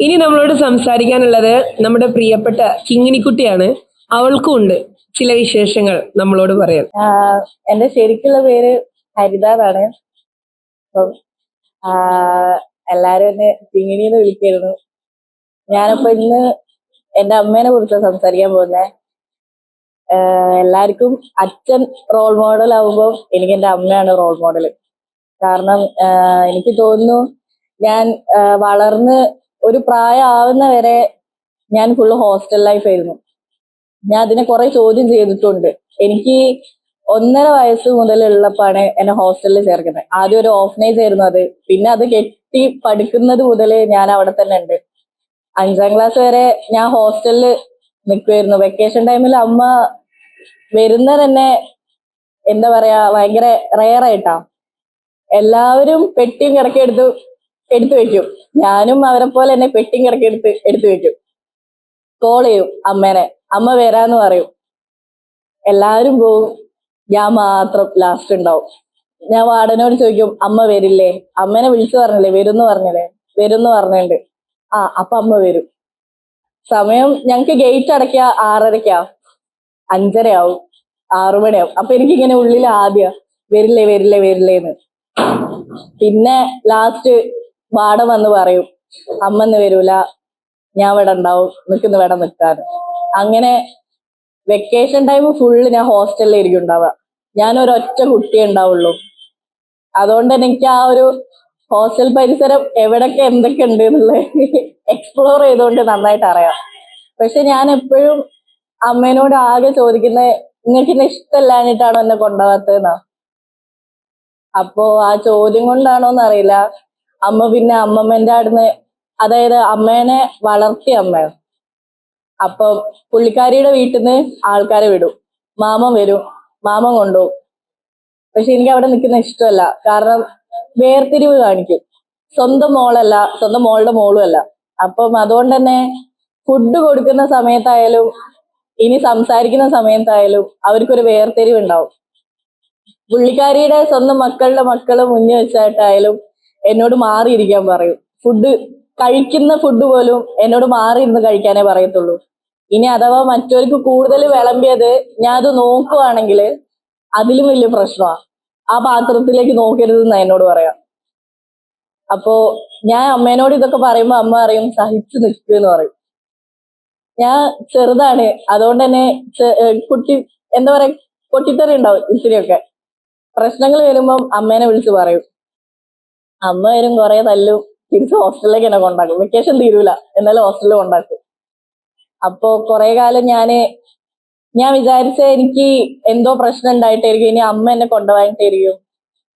ഇനി നമ്മളോട് സംസാരിക്കാനുള്ളത് നമ്മുടെ പ്രിയപ്പെട്ട കിങ്ങിണിക്കുട്ടിയാണ് അവൾക്കും ഉണ്ട് ചില വിശേഷങ്ങൾ നമ്മളോട് പറയാൻ. എന്റെ ശരിക്കുള്ള പേര് ഹരിതാറാണ്. അപ്പം എല്ലാരും എന്നെ കിങ്ങിണി എന്ന് വിളിക്കായിരുന്നു. ഞാനപ്പോ ഇന്ന് എന്റെ അമ്മേനെ കുറിച്ച് സംസാരിക്കാൻ പോകുന്നത് എല്ലാവർക്കും അച്ഛൻ റോൾ മോഡൽ ആവുമ്പോൾ എനിക്ക് എന്റെ അമ്മയാണ് റോൾ മോഡൽ കാരണം എനിക്ക് തോന്നുന്നു ഞാൻ വളർന്ന് ഒരു പ്രായമാവുന്ന വരെ ഞാൻ ഫുള്ള് ഹോസ്റ്റൽ ലൈഫ് ആയിരുന്നു. ഞാൻ അതിനെ കുറെ ചോദ്യം ചെയ്തിട്ടുണ്ട്. എനിക്ക് ഒന്നര വയസ്സ് മുതലുള്ളപ്പാണ് എന്നെ ഹോസ്റ്റലിൽ ചേർക്കുന്നത്. ആദ്യം ഒരു ഓഫനേജ് ആയിരുന്നു അത്. പിന്നെ അത് കെട്ടി പഠിക്കുന്നത് മുതൽ ഞാൻ അവിടെ തന്നെ ഉണ്ട്. അഞ്ചാം ക്ലാസ് വരെ ഞാൻ ഹോസ്റ്റലിൽ നിൽക്കുമായിരുന്നു വെക്കേഷൻ ടൈമിൽ അമ്മ വരുന്ന തന്നെ എന്താ പറയാ ഭയങ്കര റെയർ ആയിട്ടാ. എല്ലാവരും പെട്ടിയും കിടക്കി എടുത്ത് വെക്കും. ഞാനും അവരെ പോലെ തന്നെ പെട്ടിയും കിടക്കി എടുത്ത് എടുത്തു വെക്കും. കോൾ ചെയ്യും അമ്മേനെ. അമ്മ വരാന്ന് പറയും. എല്ലാവരും പോവും. ഞാൻ മാത്രം ലാസ്റ്റ് ഉണ്ടാവും. ഞാൻ വാർഡനോട് ചോദിക്കും അമ്മ വരില്ലേ? അമ്മേനെ വിളിച്ചു പറഞ്ഞില്ലേ വരുന്ന് പറഞ്ഞില്ലേ? വരുന്ന് പറഞ്ഞിട്ടുണ്ട് ആ അപ്പൊ അമ്മ വരും. സമയം ഞങ്ങക്ക് ഗേറ്റ് അടയ്ക്ക ആറരയ്ക്കാ. അഞ്ചരയാവും. ആറു മണിയാവും. അപ്പൊ എനിക്കിങ്ങനെ ഉള്ളിൽ ആദ്യ വരില്ലേ വരില്ലേ വരില്ലേന്ന്. പിന്നെ ലാസ്റ്റ് വാട വന്ന് പറയും അമ്മന്ന് വരൂല ഞാൻ ഇവിടെ ഉണ്ടാവും നിൽക്കുന്ന ഇവിടെ നിൽക്കാൻ അങ്ങനെ വെക്കേഷൻ ടൈം ഫുള്ള് ഞാൻ ഹോസ്റ്റലിലായിരിക്കും ഉണ്ടാവുക. ഞാൻ ഒരൊറ്റ കുട്ടിയെ ഉണ്ടാവുള്ളൂ. അതുകൊണ്ട് തന്നെ എനിക്ക് ആ ഒരു ഹോസ്റ്റൽ പരിസരം എവിടൊക്കെ എന്തൊക്കെ ഉണ്ട് എന്നുള്ളത് എക്സ്പ്ലോർ ചെയ്തുകൊണ്ട് നന്നായിട്ട് അറിയാം. പക്ഷെ ഞാൻ എപ്പോഴും അമ്മേനോട് ആകെ ചോദിക്കുന്നത് നിങ്ങൾക്ക് എന്നെ ഇഷ്ടമല്ലാഞ്ഞിട്ടാണോ എന്നെ കൊണ്ടുപോകാത്തതെന്നാ അപ്പോ ആ ചോദ്യം കൊണ്ടാണോന്ന് അറിയില്ല അമ്മ പിന്നെ അമ്മമ്മേന്റെ അടുന്ന് അതായത് അമ്മേനെ വളർത്തിയ അമ്മയാണ് അപ്പൊ പുള്ളിക്കാരിയുടെ വീട്ടിൽ നിന്ന് ആൾക്കാരെ വിടും. മാമൻ വരും മാമൻ കൊണ്ടുപോകും. പക്ഷെ എനിക്ക് അവിടെ നിൽക്കുന്ന ഇഷ്ടമല്ല. കാരണം വേർതിരിവ് കാണിക്കും. സ്വന്തം മോളല്ല സ്വന്തം മോളുടെ മോളും അല്ല അപ്പം അതുകൊണ്ട് തന്നെ ഫുഡ് കൊടുക്കുന്ന സമയത്തായാലും ഇനി സംസാരിക്കുന്ന സമയത്തായാലും അവർക്കൊരു വേർതിരിവ് ഉണ്ടാവും പുള്ളിക്കാരിയുടെ സ്വന്തം മക്കളുടെ മക്കളെ മുന്നിൽ വെച്ചായിട്ടായാലും എന്നോട് മാറിയിരിക്കാൻ പറയും. ഫുഡ് കഴിക്കുന്ന ഫുഡ് പോലും എന്നോട് മാറി ഇരുന്ന് കഴിക്കാനേ പറയത്തുള്ളൂ. ഇനി അഥവാ മറ്റവർക്ക് കൂടുതൽ വിളമ്പിയത് ഞാൻ അത് നോക്കുവാണെങ്കിൽ അതിലും വലിയ പ്രശ്നമാണ് ആ പാത്രത്തിലേക്ക് നോക്കരുതെന്ന് എന്നോട് പറയാം. അപ്പോ ഞാൻ അമ്മേനോട് ഇതൊക്കെ പറയുമ്പോൾ അമ്മ പറയും സഹിച്ചു നിൽക്കുക എന്ന് പറയും. ഞാൻ ചെറുതാണ്. അതുകൊണ്ട് തന്നെ കുട്ടി എന്താ പറയാ പൊട്ടിത്തെറി ഉണ്ടാവും ഇത്തിരിയൊക്കെ പ്രശ്നങ്ങൾ വരുമ്പം അമ്മേനെ വിളിച്ച് പറയും. അമ്മ വരും കുറെ തല്ലും തിരിച്ച് ഹോസ്റ്റലിലേക്ക് എന്നെ കൊണ്ടാക്കും. വെക്കേഷൻ തീരൂല എന്നാലും ഹോസ്റ്റലിൽ കൊണ്ടാക്കും. അപ്പോ കുറെ കാലം ഞാൻ ഞാൻ വിചാരിച്ച എനിക്ക് എന്തോ പ്രശ്നം ഉണ്ടായിട്ടായിരിക്കും ഇനി അമ്മ എന്നെ കൊണ്ടുപോകാനായിട്ടായിരിക്കും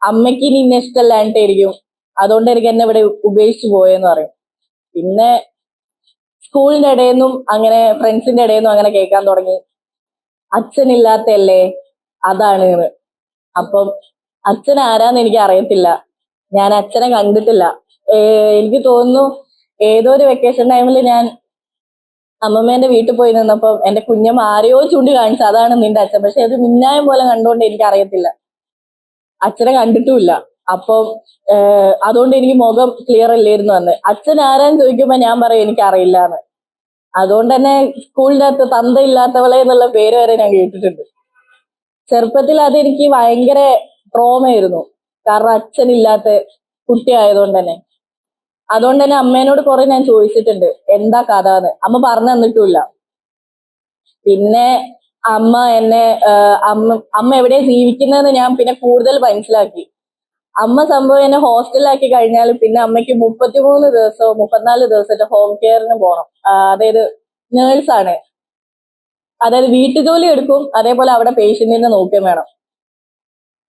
അമ്മയ്ക്ക് ഇനി ഇന്നെ ഇഷ്ടമല്ലാണ്ടായിരിക്കും അതുകൊണ്ട് എനിക്ക് എന്നെ ഇവിടെ ഉപേക്ഷിച്ച് പോയെന്ന് പറയും. പിന്നെ സ്കൂളിന്റെ ഇടയിൽ നിന്നും അങ്ങനെ ഫ്രണ്ട്സിന്റെ ഇടയിൽ നിന്നും അങ്ങനെ കേൾക്കാൻ തുടങ്ങി. അച്ഛനില്ലാത്തല്ലേ അതാണ്. അപ്പം അച്ഛൻ ആരാന്ന് എനിക്ക് അറിയത്തില്ല. ഞാൻ അച്ഛനെ കണ്ടിട്ടില്ല. എനിക്ക് തോന്നുന്നു ഏതോ ഒരു വെക്കേഷൻ ടൈമിൽ ഞാൻ അമ്മമ്മേന്റെ വീട്ടിൽ പോയി നിന്നപ്പം എന്റെ കുഞ്ഞമ്മ ആരെയോ ചൂണ്ടി കാണിച്ചു. അതാണ് നിന്റെ അച്ഛൻ. പക്ഷെ അത് മിന്നായം പോലെ കണ്ടുകൊണ്ട് എനിക്ക് അറിയത്തില്ല അച്ഛനെ കണ്ടിട്ടുമില്ല. അപ്പം അതുകൊണ്ട് എനിക്ക് മുഖം ക്ലിയർ അല്ലായിരുന്നു അന്ന്. അച്ഛൻ ആരാന്ന് ചോദിക്കുമ്പോ ഞാൻ പറയും എനിക്ക് അറിയില്ല എന്ന് അതുകൊണ്ട് തന്നെ സ്കൂളിന്റെ അകത്ത് തന്തയില്ലാത്തവളെ എന്നുള്ള പേര് വരെ ഞാൻ കേട്ടിട്ടുണ്ട്. ചെറുപ്പത്തിൽ അതെനിക്ക് ഭയങ്കര ട്രോമയായിരുന്നു കാരണം അച്ഛനില്ലാത്ത കുട്ടി ആയതുകൊണ്ട് തന്നെ അതുകൊണ്ട് തന്നെ അമ്മേനോട് കുറെ ഞാൻ ചോദിച്ചിട്ടുണ്ട് എന്താ കഥ എന്ന് അമ്മ പറഞ്ഞു തന്നിട്ടില്ല പിന്നെ അമ്മ എന്നെ അമ്മ അമ്മ എവിടെയാ ജീവിക്കുന്നതെന്ന് ഞാൻ പിന്നെ കൂടുതൽ മനസ്സിലാക്കി. അമ്മ സംഭവം എന്നെ ഹോസ്റ്റലിലാക്കി കഴിഞ്ഞാൽ പിന്നെ അമ്മയ്ക്ക് മുപ്പത്തിമൂന്ന് ദിവസവും മുപ്പത്തിനാല് ദിവസത്തെ ഹോം കെയറിന് പോകണം അതായത് നേഴ്സാണ് അതായത് വീട്ടുജോലി എടുക്കും അതേപോലെ അവിടെ പേഷ്യന്റിനെ നോക്കുകയും വേണം.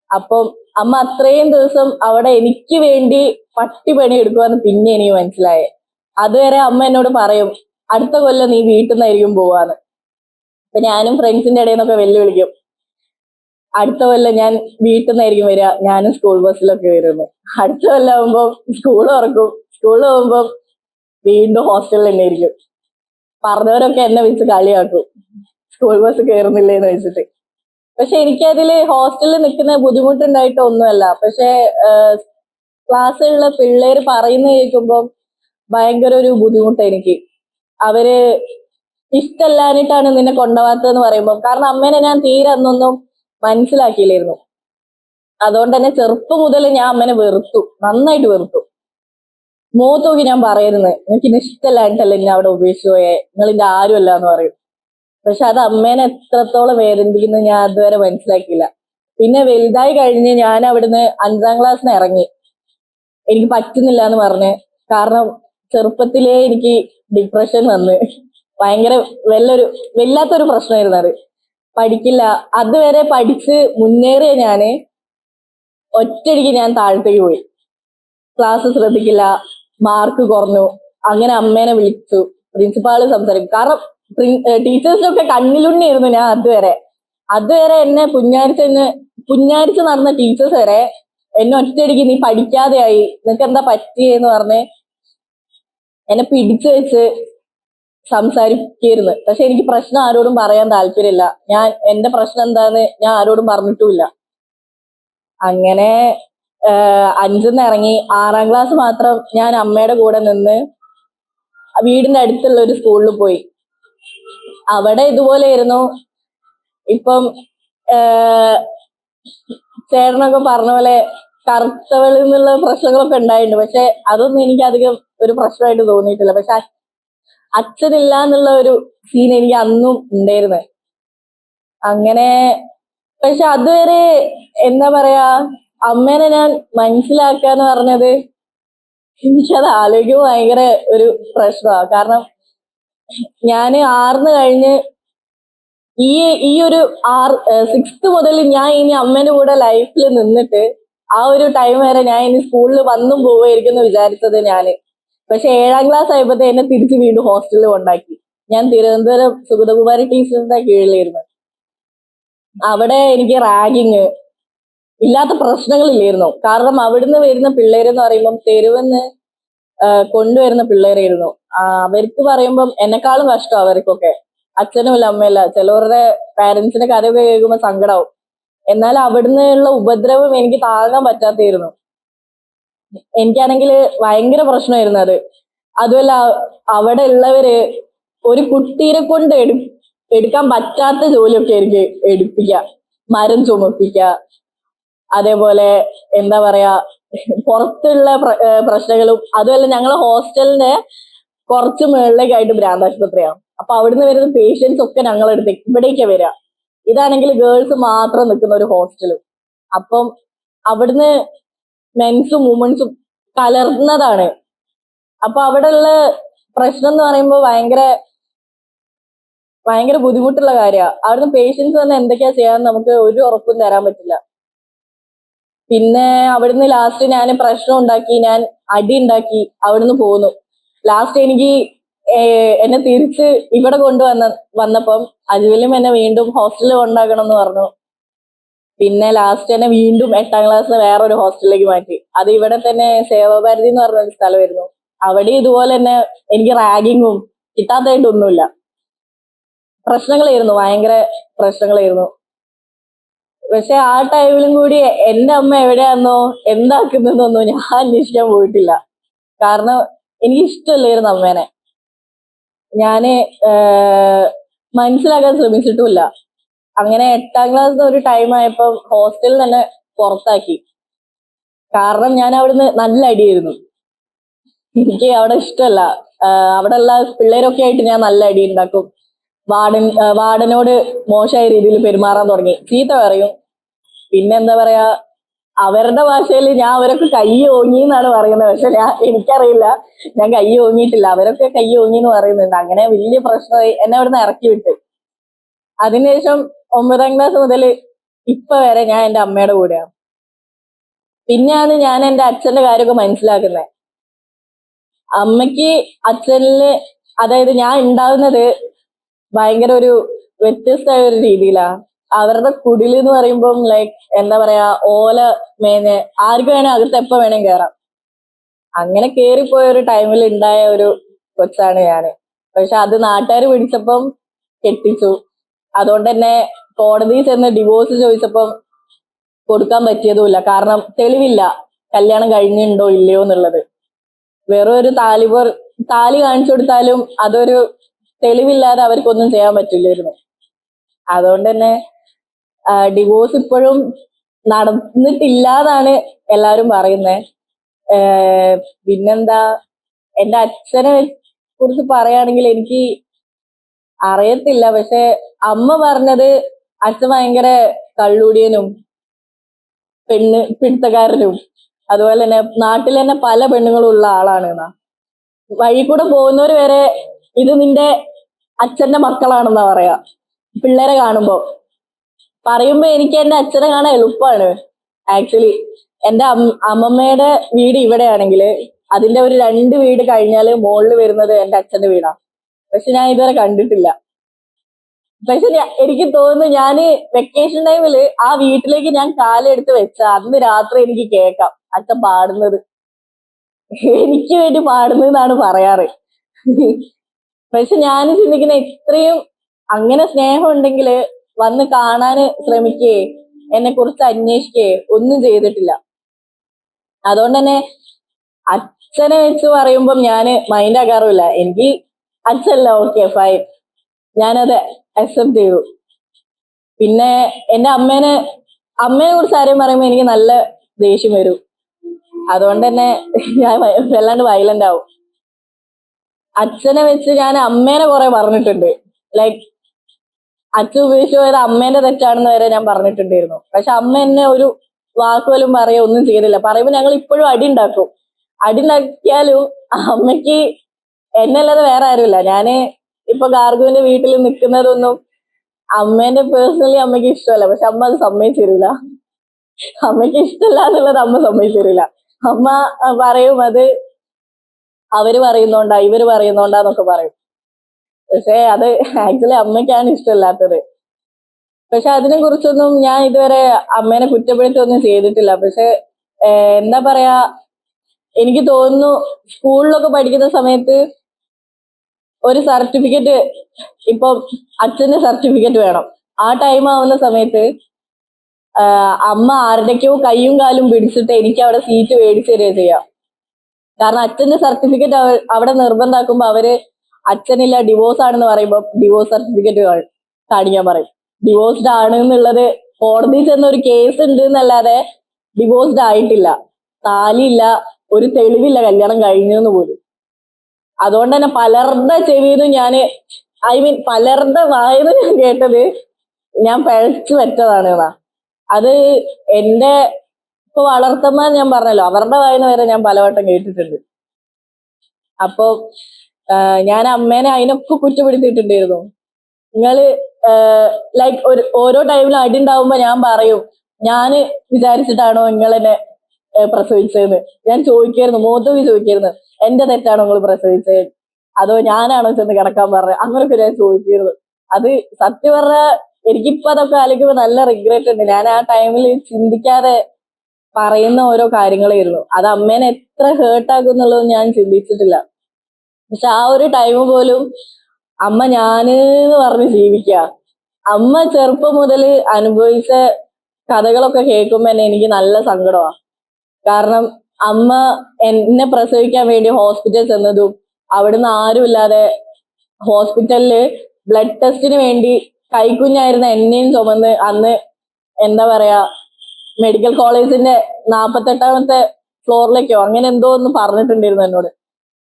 അപ്പം അമ്മ അത്രയും ദിവസം അവിടെ എനിക്ക് വേണ്ടി പട്ടി പണി എടുക്കുവാന്ന് പിന്നെ എനിക്ക് മനസ്സിലായേ. അതുവരെ അമ്മ എന്നോട് പറയും അടുത്ത കൊല്ലം നീ വീട്ടിൽ നിന്നായിരിക്കും പോവാന്ന്. അപ്പൊ ഞാനും ഫ്രണ്ട്സിന്റെ ഇടയിൽ നിന്നൊക്കെ വെല്ലുവിളിക്കും. അടുത്ത കൊല്ലം ഞാൻ വീട്ടിൽ നിന്നായിരിക്കും വരിക ഞാനും സ്കൂൾ ബസ്സിലൊക്കെ വരുന്നത് അടുത്ത കൊല്ലം ആകുമ്പോൾ സ്കൂൾ തുറക്കും. സ്കൂൾ പോകുമ്പോൾ വീണ്ടും ഹോസ്റ്റലിൽ തന്നെ ഇരിക്കും പറഞ്ഞവരൊക്കെ എന്നെ വിളിച്ച് കളിയാക്കും. സ്കൂൾ ബസ് കയറുന്നില്ലേന്ന് വെച്ചിട്ട്. പക്ഷെ എനിക്കതിൽ ഹോസ്റ്റലിൽ നിൽക്കുന്ന ബുദ്ധിമുട്ടുണ്ടായിട്ടൊന്നുമല്ല പക്ഷെ ക്ലാസ്സിലുള്ള പിള്ളേർ പറയുന്ന കേൾക്കുമ്പോൾ ഭയങ്കര ഒരു ബുദ്ധിമുട്ട് എനിക്ക്. അവർ ഇഷ്ടമല്ലാനിട്ടാണ് നിന്നെ കൊണ്ടുപോകാത്തതെന്ന് പറയുമ്പോൾ കാരണം അമ്മേനെ ഞാൻ തീരെ അന്നൊന്നും മനസ്സിലാക്കിയില്ലായിരുന്നു. അതുകൊണ്ട് തന്നെ ചെറുപ്പം മുതൽ ഞാൻ അമ്മനെ വെറുത്തു. നന്നായിട്ട് വെറുത്തു. മൂത്തോക്കി ഞാൻ പറയുന്നത് എനിക്ക് ഇഷ്ടമല്ലായിട്ടല്ല എന്നെ അവിടെ ഉപേക്ഷിച്ചു പോയേ നിങ്ങൾ ആരുമല്ല എന്ന് പറയും. പക്ഷെ അത് അമ്മേനെ എത്രത്തോളം വേദനിപ്പിക്കുന്നത് ഞാൻ അതുവരെ മനസ്സിലാക്കിയില്ല. പിന്നെ വലുതായി കഴിഞ്ഞ് ഞാൻ അവിടുന്ന് അഞ്ചാം ക്ലാസ്സിന് ഇറങ്ങി. എനിക്ക് പറ്റുന്നില്ല എന്ന് പറഞ്ഞ്. കാരണം ചെറുപ്പത്തിലേ എനിക്ക് ഡിപ്രഷൻ വന്ന്. ഭയങ്കര വല്ലൊരു വല്ലാത്തൊരു പ്രശ്നമായിരുന്നു അത്. പഠിക്കില്ല. അതുവരെ പഠിച്ച് മുന്നേറിയ ഞാൻ ഒറ്റയടിക്ക് ഞാൻ താഴത്തേക്ക് പോയി. ക്ലാസ് ശ്രദ്ധിക്കില്ല. മാർക്ക് കുറഞ്ഞു. അങ്ങനെ അമ്മേനെ വിളിച്ചു. പ്രിൻസിപ്പാൾ സംസാരിക്കും. കാരണം ടീച്ചേഴ്സിനൊക്കെ കണ്ണിലുണ്ണിയായിരുന്നു ഞാൻ അതുവരെ. അതുവരെ എന്നെ പുഞ്ഞാരിച്ചെന്ന് പുഞ്ഞാരിച്ച് നടന്ന ടീച്ചേഴ്സ് വരെ എന്നെ ഒറ്റയടിക്ക് നീ പഠിക്കാതെയായി. നിനക്ക് എന്താ പറ്റിയെന്ന് പറഞ്ഞ് എന്നെ പിടിച്ചു വെച്ച് സംസാരിക്കായിരുന്നു. പക്ഷെ എനിക്ക് പ്രശ്നം ആരോടും പറയാൻ താല്പര്യമില്ല. ഞാൻ എന്റെ പ്രശ്നം എന്താന്ന് ഞാൻ ആരോടും പറഞ്ഞിട്ടുമില്ല. അങ്ങനെ അഞ്ചിന്ന് ഇറങ്ങി ആറാം ക്ലാസ് മാത്രം ഞാൻ അമ്മയുടെ കൂടെ നിന്ന് വീടിന്റെ അടുത്തുള്ള ഒരു സ്കൂളിൽ പോയി. അവിടെ ഇതുപോലെയായിരുന്നു. ഇപ്പം ചേട്ടനൊക്കെ പറഞ്ഞ പോലെ കറുത്തവളിൽ നിന്നുള്ള പ്രശ്നങ്ങളൊക്കെ ഉണ്ടായിട്ടുണ്ട്. പക്ഷെ അതൊന്നും എനിക്ക് അധികം ഒരു പ്രശ്നമായിട്ട് തോന്നിയിട്ടില്ല. പക്ഷെ അച്ഛനില്ല എന്നുള്ള ഒരു സീൻ എനിക്ക് അന്നും ഉണ്ടായിരുന്നു. അങ്ങനെ പക്ഷെ അതുവരെ എന്താ പറയാ അമ്മേനെ ഞാൻ മനസ്സിലാക്കുക എന്ന് പറഞ്ഞത് എനിക്കത് ആലോചിക്കുമ്പോൾ ഭയങ്കര ഒരു പ്രശ്നമാണ് കാരണം ഞാൻ ആറിന് കഴിഞ്ഞ് ഈ ഈ ഒരു ആറ് സിക്സ്ത് മുതൽ ഞാൻ ഇനി അമ്മേന്റെ കൂടെ ലൈഫിൽ നിന്നിട്ട് ആ ഒരു ടൈം വരെ ഞാൻ ഇനി സ്കൂളിൽ വന്നും പോവുമായിരിക്കും എന്ന് വിചാരിച്ചത് ഞാൻ. പക്ഷെ ഏഴാം ക്ലാസ് ആയപ്പോഴത്തെ എന്നെ തിരിച്ച് വീണ്ടും ഹോസ്റ്റലിൽ കൊണ്ടാക്കി. ഞാൻ തിരുവനന്തപുരം സുഗതകുമാരി ടീച്ചറിന്റെ കീഴിലായിരുന്നു. അവിടെ എനിക്ക് റാഗിങ് ഇല്ലാത്ത പ്രശ്നങ്ങളില്ലായിരുന്നു. കാരണം അവിടുന്ന് വരുന്ന പിള്ളേരെന്ന് പറയുമ്പം തെരുവെന്ന് കൊണ്ടുവരുന്ന പിള്ളേരായിരുന്നു. അവർക്ക് പറയുമ്പം എന്നെക്കാളും കഷ്ടം അവർക്കൊക്കെ. അച്ഛനുമില്ല അമ്മയില്ല ചിലവരുടെ പാരന്റ്സിന്റെ കഥയൊക്കെ കേൾക്കുമ്പോൾ സങ്കടാവും. എന്നാൽ അവിടുന്നുള്ള ഉപദ്രവം എനിക്ക് താങ്ങാൻ പറ്റാത്തായിരുന്നു എനിക്കാണെങ്കിൽ ഭയങ്കര പ്രശ്നമായിരുന്നു അത്. അതുമല്ല അവിടെ ഉള്ളവര് ഒരു കുട്ടീനെ കൊണ്ട് എടു എടുക്കാൻ പറ്റാത്ത ജോലിയൊക്കെ എനിക്ക് എടുപ്പിക്കുക മരം ചുമപ്പിക്ക. അതേപോലെ എന്താ പറയാ പുറത്തുള്ള പ്രശ്നങ്ങളും അതുമല്ല ഞങ്ങളെ ഹോസ്റ്റലിന്റെ കുറച്ച് മുകളിലേക്കായിട്ട് ഭ്രാന്താശുപത്രിയാണ് അപ്പൊ അവിടുന്ന് വരുന്ന പേഷ്യൻസ് ഒക്കെ ഞങ്ങളെടുത്ത് ഇവിടേക്കാ വരിക. ഇതാണെങ്കിൽ ഗേൾസ് മാത്രം നിൽക്കുന്ന ഒരു ഹോസ്റ്റലും അപ്പം അവിടുന്ന് മെൻസും വുമൻസും കലർന്നതാണ്. അപ്പൊ അവിടെ ഉള്ള പ്രശ്നം എന്ന് പറയുമ്പോൾ ഭയങ്കര ഭയങ്കര ബുദ്ധിമുട്ടുള്ള കാര്യമാണ് അവിടുന്ന് പേഷ്യൻസ് തന്നെ എന്തൊക്കെയാ ചെയ്യാന്ന് നമുക്ക് ഒരു ഉറപ്പും തരാൻ പറ്റില്ല. പിന്നെ അവിടുന്ന് ലാസ്റ്റ് ഞാൻ പ്രശ്നം ഉണ്ടാക്കി ഞാൻ അടി ഉണ്ടാക്കി അവിടുന്ന് പോന്നു. ലാസ്റ്റ് എനിക്ക് എന്നെ തിരിച്ച് ഇവിടെ കൊണ്ടുവന്ന വന്നപ്പം അജുവിലും എന്നെ വീണ്ടും ഹോസ്റ്റലിൽ കൊണ്ടാക്കണം എന്ന് പറഞ്ഞു. പിന്നെ ലാസ്റ്റ് എന്നെ വീണ്ടും എട്ടാം ക്ലാസ് വേറൊരു ഹോസ്റ്റലിലേക്ക് മാറ്റി. അത് ഇവിടെ തന്നെ സേവാഭാരതി എന്ന് പറഞ്ഞ സ്ഥലമായിരുന്നു. അവിടെ ഇതുപോലെ തന്നെ എനിക്ക് റാഗിങ്ങും കിട്ടാത്തതായിട്ടൊന്നുമില്ല പ്രശ്നങ്ങളായിരുന്നു ഭയങ്കര പ്രശ്നങ്ങളായിരുന്നു. പക്ഷെ ആ ടൈമിലും കൂടി എന്റെ അമ്മ എവിടെയാന്നോ എന്താക്കുന്നതെന്നോ ഞാൻ അന്വേഷിക്കാൻ പോയിട്ടില്ല. കാരണം എനിക്ക് ഇഷ്ടമല്ലായിരുന്നു അമ്മേനെ. ഞാൻ മനസ്സിലാക്കാൻ ശ്രമിച്ചിട്ടുമില്ല. അങ്ങനെ എട്ടാം ക്ലാസ് ഒരു ടൈം ആയപ്പോ ഹോസ്റ്റലിൽ തന്നെ പുറത്താക്കി. കാരണം ഞാൻ അവിടുന്ന് നല്ല അടിയായിരുന്നു. എനിക്ക് അവിടെ ഇഷ്ടമല്ല. അവിടെ ഉള്ള പിള്ളേരൊക്കെ ആയിട്ട് ഞാൻ നല്ല അടി ഉണ്ടാക്കും. വാർഡൻ വാർഡനോട് മോശമായ രീതിയിൽ പെരുമാറാൻ തുടങ്ങി. ചീത്ത പറയും. പിന്നെ എന്താ പറയാ അവരുടെ ഭാഷയിൽ ഞാൻ അവരൊക്കെ കൈ ഓങ്ങി എന്നാണ് പറയുന്നത്. പക്ഷെ ഞാൻ എനിക്കറിയില്ല. ഞാൻ കൈ ഓങ്ങിയിട്ടില്ല. അവരൊക്കെ കൈ ഓങ്ങി എന്ന് പറയുന്നുണ്ട്. അങ്ങനെ വലിയ പ്രശ്നമായി എന്നെ അവിടുന്ന് ഇറക്കി വിട്ട്. അതിനുശേഷം ഒമ്പതാം ക്ലാസ് മുതൽ ഇപ്പൊ വരെ ഞാൻ എന്റെ അമ്മയുടെ കൂടെയാണ്. പിന്നെയാണ് ഞാൻ എന്റെ അച്ഛന്റെ കാര്യമൊക്കെ മനസ്സിലാക്കുന്നത്. അമ്മയ്ക്ക് അച്ഛനിൽ അതായത് ഞാൻ ഉണ്ടാവുന്നത് ഭയങ്കര ഒരു വ്യത്യസ്തമായ ഒരു രീതിയിലാ അവരുടെ കുടിൽ എന്ന് പറയുമ്പം ലൈക്ക് എന്താ പറയാ ഓല മേഞ്ഞ് ആർക്ക് വേണേ അകത്ത് എപ്പോ വേണേ കയറാം അങ്ങനെ കേറിപ്പോയ ഒരു ടൈമിൽ ഉണ്ടായ ഒരു കൊച്ചാണ് ഞാൻ. പക്ഷെ അത് നാട്ടുകാർ പിടിച്ചപ്പം കെട്ടിച്ചു. അതുകൊണ്ട് തന്നെ കോടതിയിൽ ചെന്ന് ഡിവോഴ്സ് ചോദിച്ചപ്പം കൊടുക്കാൻ പറ്റിയതുമില്ല. കാരണം തെളിവില്ല. കല്യാണം കഴിഞ്ഞിട്ടുണ്ടോ ഇല്ലയോ എന്നുള്ളത്. വെറും ഒരു താലി പോർ താലി കാണിച്ചു കൊടുത്താലും അതൊരു തെളിവില്ലാതെ അവർക്കൊന്നും ചെയ്യാൻ പറ്റില്ലായിരുന്നു. അതുകൊണ്ട് തന്നെ ഡിവോഴ്സ് ഇപ്പോഴും നടന്നിട്ടില്ലാന്നാണ് എല്ലാവരും പറയുന്നത് പിന്നെന്താ എന്റെ അച്ഛനെ കുറിച്ച് പറയുകയാണെങ്കിൽ എനിക്ക് അറിയത്തില്ല. പക്ഷെ അമ്മ പറഞ്ഞത് അച്ഛൻ ഭയങ്കര കള്ളൂടിയനും പെണ്ണ് പിടുത്തക്കാരനും. അതുപോലെ തന്നെ നാട്ടിൽ തന്നെ പല പെണ്ണുങ്ങളും ഉള്ള ആളാണ് എന്നാ. വഴി കൂടെ പോകുന്നവർ വരെ ഇത് നിന്റെ അച്ഛന്റെ മക്കളാണെന്നാ പറയാ. പിള്ളേരെ കാണുമ്പോ. പറയുമ്പോ എനിക്ക് എന്റെ അച്ഛനെ കാണാൻ എളുപ്പമാണ് ആക്ച്വലി എന്റെ അമ്മമ്മയുടെ വീട് ഇവിടെയാണെങ്കിൽ അതിന്റെ ഒരു രണ്ട് വീട് കഴിഞ്ഞാൽ മുകളിൽ വരുന്നത് എന്റെ അച്ഛന്റെ വീടാ. പക്ഷെ ഞാൻ ഇതുവരെ കണ്ടിട്ടില്ല. പക്ഷെ എനിക്ക് തോന്നുന്നു ഞാൻ വെക്കേഷൻ ടൈമിൽ ആ വീട്ടിലേക്ക് ഞാൻ കാലെടുത്ത് വെച്ച അന്ന് രാത്രി എനിക്ക് കേൾക്കാം. അച്ഛൻ പാടുന്നത്. എനിക്ക് വേണ്ടി പാടുന്നതെന്നാണ് പറയാറ്. പക്ഷെ ഞാൻ ചിന്തിക്കുന്ന ഇത്രയും അങ്ങനെ സ്നേഹം ഉണ്ടെങ്കിൽ വന്ന് കാണാന് ശ്രമിക്കേ എന്നെ കുറിച്ച് അന്വേഷിക്കേ ഒന്നും ചെയ്തിട്ടില്ല. അതുകൊണ്ട് തന്നെ അച്ഛനെ വെച്ച് പറയുമ്പം ഞാൻ മൈൻഡ് ആകാറില്ല എനിക്ക് അച്ഛനല്ല ഓക്കെ ഫൈൻ ഞാനത് അക്സെപ്റ്റ് ചെയ്തു. പിന്നെ എന്റെ അമ്മേനെ അമ്മയെ കുറിച്ച് ആരെയും പറയുമ്പോൾ എനിക്ക് നല്ല ദേഷ്യം വരും. അതുകൊണ്ട് തന്നെ ഞാൻ വല്ലാണ്ട് വയലന്റ് ആവും. അച്ഛനെ വെച്ച് ഞാൻ അമ്മേനെ കുറെ പറഞ്ഞിട്ടുണ്ട്. ലൈക്ക് അച്ഛൻ ഉപയോഗിച്ചു പോയത് അമ്മേന്റെ തെറ്റാണെന്ന് വരെ ഞാൻ പറഞ്ഞിട്ടുണ്ടായിരുന്നു. പക്ഷെ അമ്മ എന്നെ ഒരു വാക്ക് പോലും പറയാ ഒന്നും ചെയ്തില്ല. പറയുമ്പോൾ ഞങ്ങൾ ഇപ്പോഴും അടി ഉണ്ടാക്കും. അടി ഉണ്ടാക്കിയാലും അമ്മയ്ക്ക് എന്നല്ലാതെ വേറെ ആരുമില്ല. ഞാൻ ഇപ്പൊ ഗാർഗുവിന്റെ വീട്ടിൽ നിൽക്കുന്നതൊന്നും അമ്മേന്റെ പേഴ്സണലി അമ്മയ്ക്ക് ഇഷ്ടമല്ല. പക്ഷെ അമ്മ അത് സമ്മതിച്ചിരില്ല അമ്മയ്ക്ക് ഇഷ്ടമല്ല എന്നുള്ളത് അമ്മ സമ്മതിച്ചിരില്ല അമ്മ പറയും അത് അവർ പറയുന്നോണ്ടാ ഇവർ പറയുന്നോണ്ടാന്നൊക്കെ പറയും. പക്ഷെ അത് ആക്ച്വലി അമ്മയ്ക്കാണ് ഇഷ്ടമില്ലാത്തത്. പക്ഷെ അതിനെ കുറിച്ചൊന്നും ഞാൻ ഇതുവരെ അമ്മേനെ കുറ്റപ്പെടുത്തൊന്നും ചെയ്തിട്ടില്ല. പക്ഷെ എന്താ പറയാ എനിക്ക് തോന്നുന്നു സ്കൂളിലൊക്കെ പഠിക്കുന്ന സമയത്ത് ഒരു സർട്ടിഫിക്കറ്റ് ഇപ്പൊ അച്ഛന്റെ സർട്ടിഫിക്കറ്റ് വേണം. ആ ടൈം ആവുന്ന സമയത്ത് അമ്മ ആരുടെക്കോ കൈയും കാലും പിടിച്ചിട്ട് എനിക്ക് അവിടെ സീറ്റ് മേടിച്ചു തരിക ചെയ്യാം. കാരണം അച്ഛന്റെ സർട്ടിഫിക്കറ്റ് അവിടെ നിർബന്ധമാക്കുമ്പോ അവർ അച്ഛനില്ല ഡിവോഴ്സ് ആണെന്ന് പറയുമ്പോൾ ഡിവോഴ്സ് സർട്ടിഫിക്കറ്റ് കാണിക്കാൻ പറയും. ഡിവോഴ്സ്ഡ് ആണ് എന്നുള്ളത് കോടതി ചെന്ന ഒരു കേസ് ഉണ്ട് എന്നല്ലാതെ ഡിവോഴ്സ്ഡ് ആയിട്ടില്ല. താലിയില്ല ഒരു തെളിവില്ല കല്യാണം കഴിഞ്ഞു എന്ന് പോലും. അതുകൊണ്ട് തന്നെ പലരുടെ ചെവിന്ന് ഞാൻ ഐ മീൻ പലരുടെ വായന ഞാൻ കേട്ടത് ഞാൻ പഴച്ചു വെച്ചതാണ് അത് എന്റെ ഇപ്പൊ വളർത്തമ്മ ഞാൻ പറഞ്ഞല്ലോ അവരുടെ വായന വരെ ഞാൻ പലവട്ടം കേട്ടിട്ടുണ്ട്. അപ്പൊ ആഹ് ഞാൻ അമ്മേനെ അതിനൊക്കെ കുറ്റപ്പെടുത്തിയിട്ടുണ്ടായിരുന്നു. നിങ്ങൾ ലൈക്ക് ഒരു ഓരോ ടൈമിലും അടി ഉണ്ടാവുമ്പോ ഞാൻ പറയും ഞാൻ വിചാരിച്ചിട്ടാണോ നിങ്ങളെന്നെ എന്നെ പ്രസവിച്ചതെന്ന്? ഞാൻ ചോദിക്കായിരുന്നു മോത്തവി ചോദിക്കായിരുന്നു എന്റെ തെറ്റാണോ നിങ്ങൾ പ്രസവിച്ചത്? അതോ ഞാനാണോ ചെന്ന് കിടക്കാൻ പറഞ്ഞത്? അങ്ങനെയൊക്കെ ഞാൻ ചോദിക്കായിരുന്നു. അത് സത്യം പറഞ്ഞ എനിക്കിപ്പോ അതൊക്കെ ആലോചിക്കുമ്പോ നല്ല റിഗ്രറ്റ് ഉണ്ട്. ഞാൻ ആ ടൈമിൽ ചിന്തിക്കാതെ പറയുന്ന ഓരോ കാര്യങ്ങളായിരുന്നു അത് അമ്മേനെ എത്ര ഹേർട്ട് ആക്കും എന്നുള്ളത് ഞാൻ ചിന്തിച്ചിട്ടില്ല. പക്ഷെ ആ ഒരു ടൈം പോലും അമ്മ ഞാൻ എന്ന് പറഞ്ഞ് ജീവിക്കുക അമ്മ ചെറുപ്പം മുതൽ അനുഭവിച്ച കഥകളൊക്കെ കേൾക്കുമ്പോ തന്നെ എനിക്ക് നല്ല സങ്കടമാണ് കാരണം അമ്മ എന്നെ പ്രസവിക്കാൻ വേണ്ടി ഹോസ്പിറ്റൽ ചെന്നതും അവിടുന്ന് ആരുമില്ലാതെ ഹോസ്പിറ്റലിൽ ബ്ലഡ് ടെസ്റ്റിന് വേണ്ടി കൈക്കുഞ്ഞായിരുന്ന എന്നെയും ചുമന്ന് അന്ന് എന്താ പറയാ മെഡിക്കൽ കോളേജിന്റെ നാപ്പത്തെട്ടാമത്തെ ഫ്ലോറിലേക്കോ അങ്ങനെ എന്തോ ഒന്ന് പറഞ്ഞിട്ടുണ്ടായിരുന്നു എന്നോട്.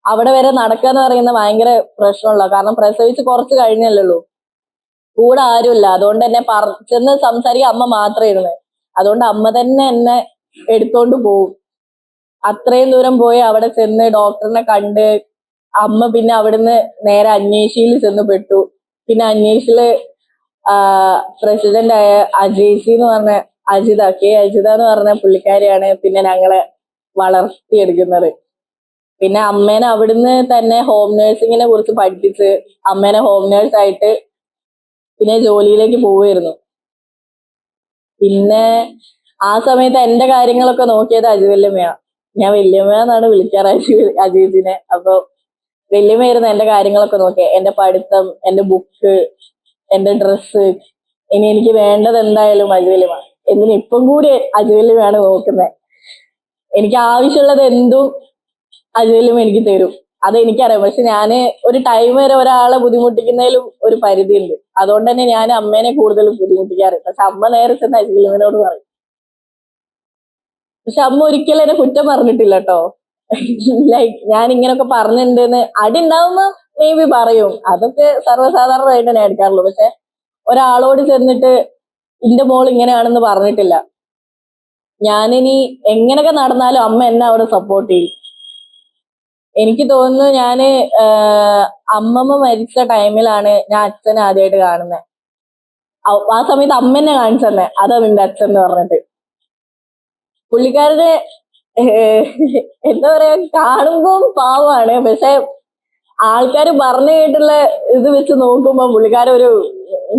അവിടെ വരെ നടക്കുക എന്ന് പറയുന്ന ഭയങ്കര പ്രശ്നമുള്ള കാരണം പ്രസവിച്ച് കുറച്ച് കഴിഞ്ഞല്ലേ കൂടെ ആരുമില്ല. അതുകൊണ്ട് എന്നെ പറ ചെന്ന് സംസാരിക്കുക അമ്മ മാത്രമേ ഇരുന്ന്. അതുകൊണ്ട് അമ്മ തന്നെ എന്നെ എടുത്തോണ്ട് പോകും അത്രയും ദൂരം പോയി അവിടെ ചെന്ന് ഡോക്ടറിനെ കണ്ട് അമ്മ പിന്നെ അവിടുന്ന് നേരെ അന്വേഷിയിൽ ചെന്ന് പെട്ടു. പിന്നെ അന്വേഷിയിൽ പ്രസിഡന്റ് ആയ അജയ്സി എന്ന് പറഞ്ഞ അജിത കെ അജിത എന്ന് പറഞ്ഞ പുള്ളിക്കാരിയാണ് പിന്നെ ഞങ്ങളെ വളർത്തിയെടുക്കുന്നത്. പിന്നെ അമ്മേനെ അവിടുന്ന് തന്നെ ഹോം നേഴ്സിങ്ങിനെ കുറിച്ച് പഠിപ്പിച്ച് അമ്മേനെ ഹോം നേഴ്സ് ആയിട്ട് പിന്നെ ജോലിയിലേക്ക് പോവുമായിരുന്നു പിന്നെ ആ സമയത്ത് എന്റെ കാര്യങ്ങളൊക്കെ നോക്കിയത് അജി വല്യമ്മയാ ഞാൻ വല്യമ്മ എന്നാണ് വിളിക്കാറ് അജു അജീജിനെ അപ്പൊ വല്യമ്മയായിരുന്നു എന്റെ കാര്യങ്ങളൊക്കെ നോക്കിയത് എന്റെ പഠിത്തം എന്റെ ബുക്ക് എന്റെ ഡ്രസ്സ് ഇനി എനിക്ക് വേണ്ടത് എന്തായാലും അജി വല്യമ്മ എന്തിന് ഇപ്പം കൂടി അജി വല്യമ്മയാണ് നോക്കുന്നത്. എനിക്ക് ആവശ്യമുള്ളത് എന്തും അതിലും എനിക്ക് തരും. അത് എനിക്കറിയാം പക്ഷെ ഞാൻ ഒരു ടൈം വരെ ഒരാളെ ബുദ്ധിമുട്ടിക്കുന്നതിലും ഒരു പരിധിയുണ്ട്. അതുകൊണ്ട് തന്നെ ഞാൻ അമ്മേനെ കൂടുതൽ ബുദ്ധിമുട്ടിക്കാറ് പക്ഷെ അമ്മ നേരെ ചെന്ന് അജിലിമിനോട് പറയും. പക്ഷെ അമ്മ ഒരിക്കലും എന്നെ കുറ്റം പറഞ്ഞിട്ടില്ല കേട്ടോ ലൈക്ക് ഞാൻ ഇങ്ങനൊക്കെ പറഞ്ഞിട്ടുണ്ടെന്ന് അടി ഉണ്ടാവുമ്പോ മേ ബി പറയും. അതൊക്കെ സർവസാധാരണമായിട്ട് തന്നെ എടുക്കാറുള്ളൂ പക്ഷെ ഒരാളോട് ചെന്നിട്ട് ഇന്റെ മോൾ ഇങ്ങനെയാണെന്ന് പറഞ്ഞിട്ടില്ല. ഞാനിനി എങ്ങനെയൊക്കെ നടന്നാലും അമ്മ എന്നെ അവിടെ സപ്പോർട്ട് ചെയ്യും. എനിക്ക് തോന്നുന്നു ഞാൻ അമ്മമ്മ മരിച്ച ടൈമിലാണ് ഞാൻ അച്ഛനെ ആദ്യമായിട്ട് കാണുന്നത് ആ സമയത്ത് അമ്മനെ കാണിച്ചു തന്നെ അതാ നിന്റെ അച്ഛൻ എന്ന് പറഞ്ഞിട്ട്. പുള്ളിക്കാരുടെ എന്താ പറയാ കാണുമ്പോൾ പാവമാണ്. പക്ഷെ ആൾക്കാർ പറഞ്ഞു കേട്ടുള്ള ഇത് വെച്ച് നോക്കുമ്പോ പുള്ളിക്കാരൻ ഒരു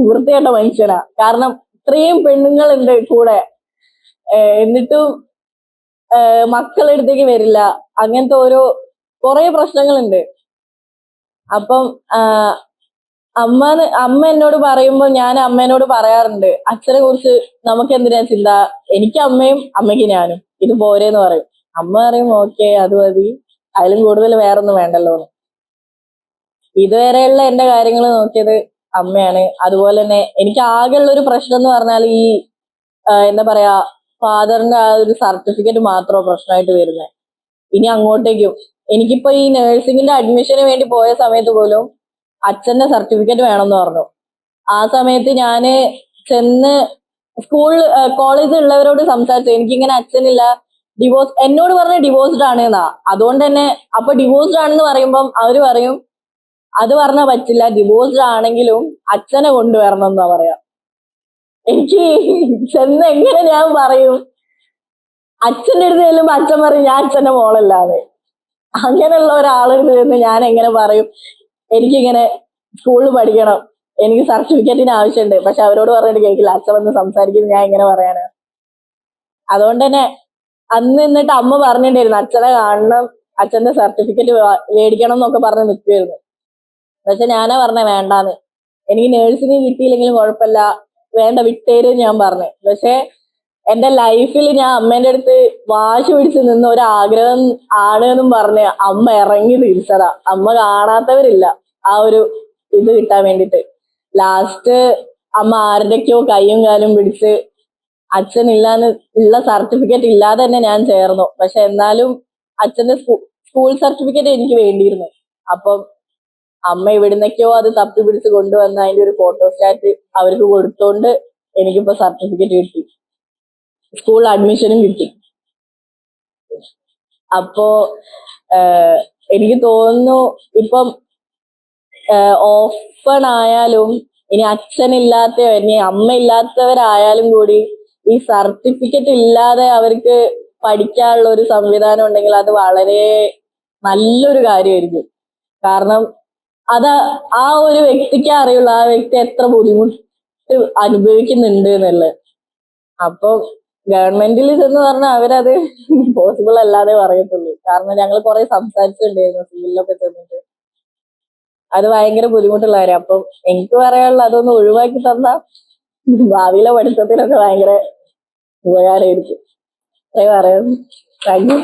വൃത്തികെട്ട മനുഷ്യനാ. കാരണം ഇത്രയും പെണ്ണുങ്ങളുണ്ട് കൂടെ. എന്നിട്ടും മക്കളടുത്തേക്ക് വരില്ല. അങ്ങനത്തെ ഓരോ കുറെ പ്രശ്നങ്ങളുണ്ട്. അപ്പം അമ്മ അമ്മ എന്നോട് പറയുമ്പോൾ ഞാൻ അമ്മേനോട് പറയാറുണ്ട് അച്ഛനെ കുറിച്ച് നമുക്ക് എന്തിനാ ചിന്ത? എനിക്ക് അമ്മയും അമ്മയ്ക്ക് ഞാനും. ഇത് പോരേന്ന് പറയും. അമ്മ പറയും ഓക്കെ അത് മതി. അതിലും കൂടുതൽ വേറൊന്നും വേണ്ടല്ലോ. ഇതുവരെയുള്ള എന്റെ കാര്യങ്ങൾ നോക്കിയത് അമ്മയാണ്. അതുപോലെ തന്നെ എനിക്ക് ആകെയുള്ള ഒരു പ്രശ്നം എന്ന് പറഞ്ഞാൽ ഈ എന്താ പറയാ ഫാദറിന്റെ ആ ഒരു സർട്ടിഫിക്കറ്റ് മാത്രമോ പ്രശ്നമായിട്ട് വരുന്നത് ഇനി അങ്ങോട്ടേക്കും. എനിക്കിപ്പോ ഈ നഴ്സിംഗിന്റെ അഡ്മിഷന് വേണ്ടി പോയ സമയത്ത് പോലും അച്ഛന്റെ സർട്ടിഫിക്കറ്റ് വേണമെന്ന് പറഞ്ഞു. ആ സമയത്ത് ഞാൻ ചെന്ന് സ്കൂൾ കോളേജ് ഉള്ളവരോട് സംസാരിച്ചു. എനിക്കിങ്ങനെ അച്ഛനില്ല ഡിവോഴ്സ് എന്നോട് പറഞ്ഞ ഡിവോഴ്സ്ഡ് ആണ് എന്നാ അതുകൊണ്ട് തന്നെ അപ്പൊ ഡിവോഴ്സ്ഡ് ആണെന്ന് പറയുമ്പം അവർ പറയും അത് പറഞ്ഞാൽ പറ്റില്ല ഡിവോഴ്സ്ഡ് ആണെങ്കിലും അച്ഛനെ കൊണ്ടുവരണം എന്നാ പറയാ. എനിക്ക് ചെന്ന് എങ്ങനെ ഞാൻ പറയും? അച്ഛന്റെ അടുത്ത് ചെല്ലുമ്പോ അച്ഛൻ പറയും ഞാൻ അച്ഛന്റെ മോളല്ലാതെ അങ്ങനെയുള്ള ഒരാളെടുത്ത് നിന്ന് ഞാൻ എങ്ങനെ പറയും? എനിക്കിങ്ങനെ സ്കൂളിൽ പഠിക്കണം. എനിക്ക് സർട്ടിഫിക്കറ്റിന് ആവശ്യമുണ്ട്. പക്ഷെ അവരോട് പറഞ്ഞിട്ട് കേൾക്കില്ല അച്ഛൻ വന്ന് സംസാരിക്കുന്നത് ഞാൻ എങ്ങനെ പറയാന്. അതുകൊണ്ട് തന്നെ അന്ന് എന്നിട്ട് അമ്മ പറഞ്ഞിട്ടുണ്ടായിരുന്നു അച്ഛനെ കാണണം. അച്ഛന്റെ സർട്ടിഫിക്കറ്റ് മേടിക്കണം എന്നൊക്കെ പറഞ്ഞ് നിൽക്കുമായിരുന്നു പക്ഷെ ഞാനാ പറഞ്ഞ വേണ്ടാന്ന്. എനിക്ക് നേഴ്സിംഗ് കിട്ടിയില്ലെങ്കിലും കുഴപ്പമില്ല. വേണ്ട വിട്ടേര് ഞാൻ പറഞ്ഞു. പക്ഷെ എന്റെ ലൈഫിൽ ഞാൻ അമ്മേന്റെ അടുത്ത് വാശി പിടിച്ച് നിന്ന് ഒരു ആഗ്രഹം ആണ് എന്നും പറഞ്ഞ് അമ്മ ഇറങ്ങി തിരിച്ചതാ. അമ്മ കാണാത്തവരില്ല ആ ഒരു ഇത് കിട്ടാൻ വേണ്ടിട്ട്. ലാസ്റ്റ് അമ്മ ആരുടെയൊക്കെയോ കൈയും കാലും പിടിച്ച് അച്ഛൻ ഇല്ലാന്ന് ഉള്ള സർട്ടിഫിക്കറ്റ് ഇല്ലാതെ തന്നെ ഞാൻ ചേർന്നു. പക്ഷെ എന്നാലും അച്ഛന്റെ സ്കൂൾ സർട്ടിഫിക്കറ്റ് എനിക്ക് വേണ്ടിയിരുന്നു. അപ്പം അമ്മ എവിടുന്നൊക്കെയോ അത് തപ്പി പിടിച്ച് കൊണ്ടുവന്ന അതിന്റെ ഒരു ഫോട്ടോസ്റ്റാറ്റ് അവർക്ക് കൊടുത്തോണ്ട് എനിക്കിപ്പോ സർട്ടിഫിക്കറ്റ് കിട്ടി. സ്കൂൾ അഡ്മിഷനും കിട്ടി. അപ്പോ എനിക്ക് തോന്നുന്നു ഇപ്പം ഓപ്പൺ ആയാലും ഇനി അച്ഛനില്ലാത്ത ഇനി അമ്മ ഇല്ലാത്തവരായാലും കൂടി ഈ സർട്ടിഫിക്കറ്റ് ഇല്ലാതെ അവർക്ക് പഠിക്കാനുള്ള ഒരു സംവിധാനം ഉണ്ടെങ്കിൽ അത് വളരെ നല്ലൊരു കാര്യമായിരിക്കും. കാരണം അത് ആ ഒരു വ്യക്തിക്ക് അറിയുള്ളൂ ആ വ്യക്തി എത്ര ബുദ്ധിമുട്ട് അനുഭവിക്കുന്നുണ്ട് എന്നുള്ളത്. അപ്പൊ ഗവൺമെന്റിൽ ഇതെന്ന് പറഞ്ഞാൽ അവരത് പോസിബിൾ അല്ലാതെ പറയത്തുള്ളൂ. കാരണം ഞങ്ങൾ കുറെ സംസാരിച്ചിട്ടുണ്ടായിരുന്നു സിവിലൊക്കെ ചെന്നിട്ട്. അത് ഭയങ്കര ബുദ്ധിമുട്ടുള്ള കാര്യം. അപ്പം എനിക്ക് പറയാനുള്ള അതൊന്ന് ഒഴിവാക്കി തന്ന ഭാവിയിലെ പഠിത്തത്തിനൊക്കെ ഭയങ്കര ഉപകാരമായിരിക്കും. അത്രേ പറയുന്നു. താങ്ക്